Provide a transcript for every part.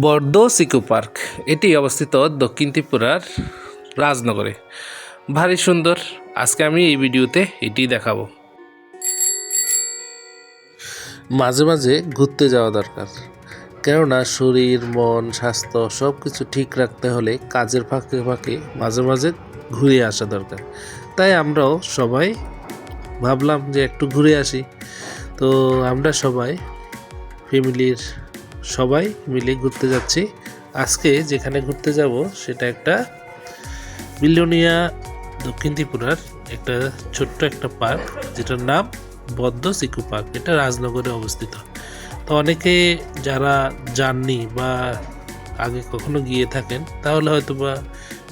বর্দ সিকো park. এটি অবস্থিত দক্ষিণ ত্রিপুরার রাজনগরে। ভারী সুন্দর। আজকে আমি এই ভিডিওতে এটি দেখাবো। মাঝে মাঝে ঘুরতে যাওয়া দরকার। কেননা শরীর, মন, স্বাস্থ্য সব কিছু ঠিক রাখতে হলে কাজের ফাঁকে ফাঁকে মাঝে মাঝে ঘুরে আসা দরকার। তাই আমরাও সবাই ভাবলাম যে একটু ঘুরে আসি। তো আমরা সবাই ফ্যামিলির সবাই মিলে ঘুরতে যাচ্ছি। আজকে যেখানে ঘুরতে যাব সেটা একটা বিলোনিয়া দক্ষিণ ত্রিপুরার একটা ছোট্ট একটা পার্ক, যেটার নাম বদ্ধ সিকু পার্ক। এটা রাজনগরে অবস্থিত। তো অনেকে যারা যাননি বা আগে কখনো গিয়ে থাকেন, তাহলে হয়তো বা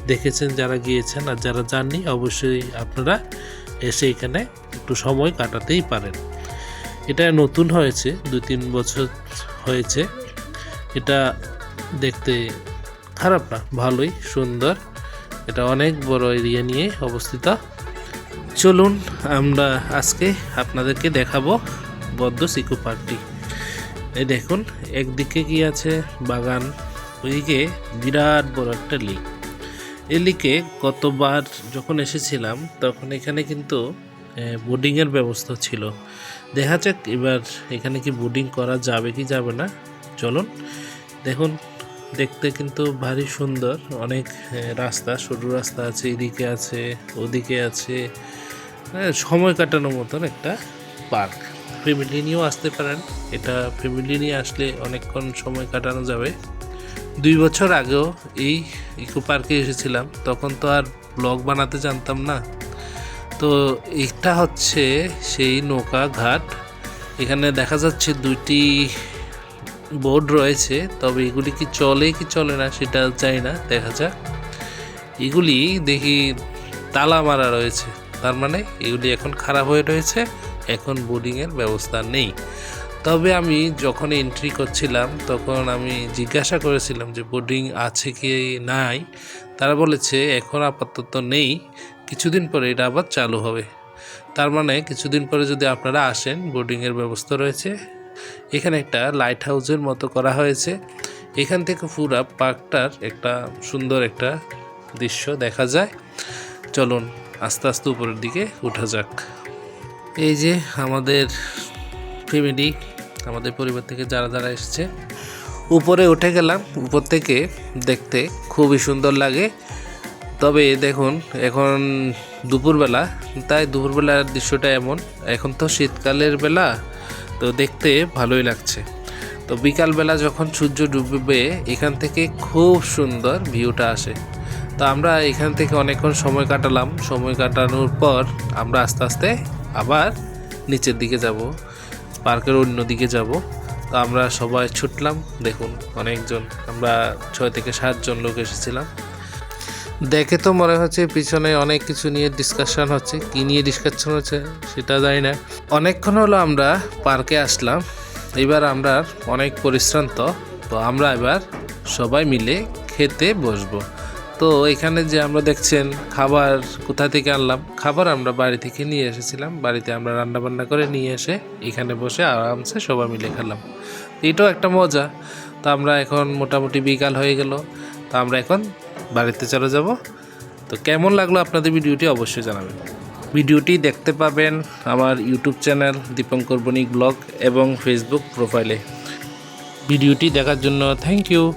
দেখেছেন যারা গিয়েছেন আর যারা যাননি, অবশ্যই আপনারা এসে এখানে একটু সময় কাটাতেই পারেন। এটা নতুন হয়েছে দু তিন বছর হয়েছে। এটা দেখতে খারাপ না, ভালোই, সুন্দর। এটা অনেক বড় এরিয়া নিয়ে অবস্থিত। চলুন আমরা আজকে আপনাদেরকে দেখাবো বদ্ধ সিকু পার্কটি। এই দেখুন, একদিকে কি আছে? বাগান, ওইদিকে বিরাট বড় একটা লিক এই লিকে গতবার যখন এসেছিলাম, তখন এখানে কিন্তু বোর্ডিংয়ের ব্যবস্থা ছিল। দেখা যাক এবার এখানে কি বোর্ডিং করা যাবে কি যাবে না। চলুন। দেখুন, দেখতে কিন্তু ভারী সুন্দর। অনেক রাস্তা, সরু রাস্তা আছে, এদিকে আছে, ওদিকে আছে। সময় কাটানোর মতন একটা পার্ক। ফ্যামিলি নিয়েও আসতে পারেন। এটা ফ্যামিলি নিয়ে আসলে অনেকক্ষণ সময় কাটানো যাবে। দুই বছর আগেও এই ইকো পার্কে এসেছিলাম। তখন তো আর ব্লগ বানাতে জানতাম না। তো এটা হচ্ছে সেই নৌকা ঘাট। এখানে দেখা যাচ্ছে দুইটি বোর্ড রয়েছে, তবে এগুলি কি চলে কি চলে না সেটা জানি না, দেখা যাক। এগুলি দেখি তালা মারা রয়েছে, তার মানে এগুলি এখন খারাপ হয়ে রয়েছে, এখন বোর্ডিংয়ের ব্যবস্থা নেই। তবে আমি যখন এন্ট্রি করছিলাম, তখন আমি জিজ্ঞাসা করেছিলাম যে বোর্ডিং আছে কি নাই, তারা বলেছে এখন আপাতত নেই, কিছুদিন পরে এটা আবার চালু হবে। তার মানে কিছুদিন পরে যদি আপনারা আসেন বোর্ডিংয়ের ব্যবস্থা রয়েছে। এখানে একটা লাইট হাউসের মতো করা হয়েছে। এখান থেকে পুরা পার্কটার একটা সুন্দর একটা দৃশ্য দেখা যায়। চলুন, আস্তে আস্তে উপরের দিকে উঠা যাক। এই যে আমাদের ফ্যামিলি, আমাদের পরিবার থেকে যারা যারা এসছে, উপরে উঠে গেলাম। উপর থেকে দেখতে খুবই সুন্দর লাগে। তবে দেখুন, এখন দুপুরবেলা, তাই দুপুরবেলার দৃশ্যটা এমন। এখন তো শীতকালের বেলা। তো দেখতে ভালোই লাগছে। তো বিকালবেলা যখন সূর্য ডুববে, এখান থেকে খুব সুন্দর ভিউটা আসে। তো আমরা এখান থেকে অনেকক্ষণ সময় কাটালাম। সময় কাটানোর পর আমরা আস্তে আস্তে আবার নিচের দিকে যাব, পার্কের অন্য দিকে যাব। তো আমরা সবাই ছুটলাম, দেখুন, অনেকজন। আমরা ছয় থেকে সাতজন লোক এসেছিলাম। দেখে তো মনে হচ্ছে পিছনে অনেক কিছু নিয়ে ডিসকাশন হচ্ছে, কি নিয়ে ডিসকাশন হচ্ছে সেটা জানি না। অনেকক্ষণ হলো আমরা পার্কে আসলাম, এবার আমরা অনেক পরিশ্রান্ত, তো আমরা এবার সবাই মিলে খেতে বসবো। তো এখানে যে আমরা দেখছেন খাবার কোথা থেকে আনলাম, খাবার আমরা বাড়ি থেকে নিয়ে এসেছিলাম, বাড়িতে আমরা রান্না বান্না করে নিয়ে এসে এখানে বসে আরামসে সবাই মিলে খেলাম। এটাও একটা মজা, তো আমরা এখন মোটামুটি বিকাল হয়ে গেল, তো আমরা এখন বাড়িতে চলে যাব। তো কেমন লাগল আপনাদের ভিডিওটি অবশ্যই জানাবেন। ভিডিওটি দেখতে পাবেন আমার YouTube channel Dipankar Banik blog এবং ফেসবুক প্রোফাইলে। ভিডিওটি দেখার জন্য থ্যাংক ইউ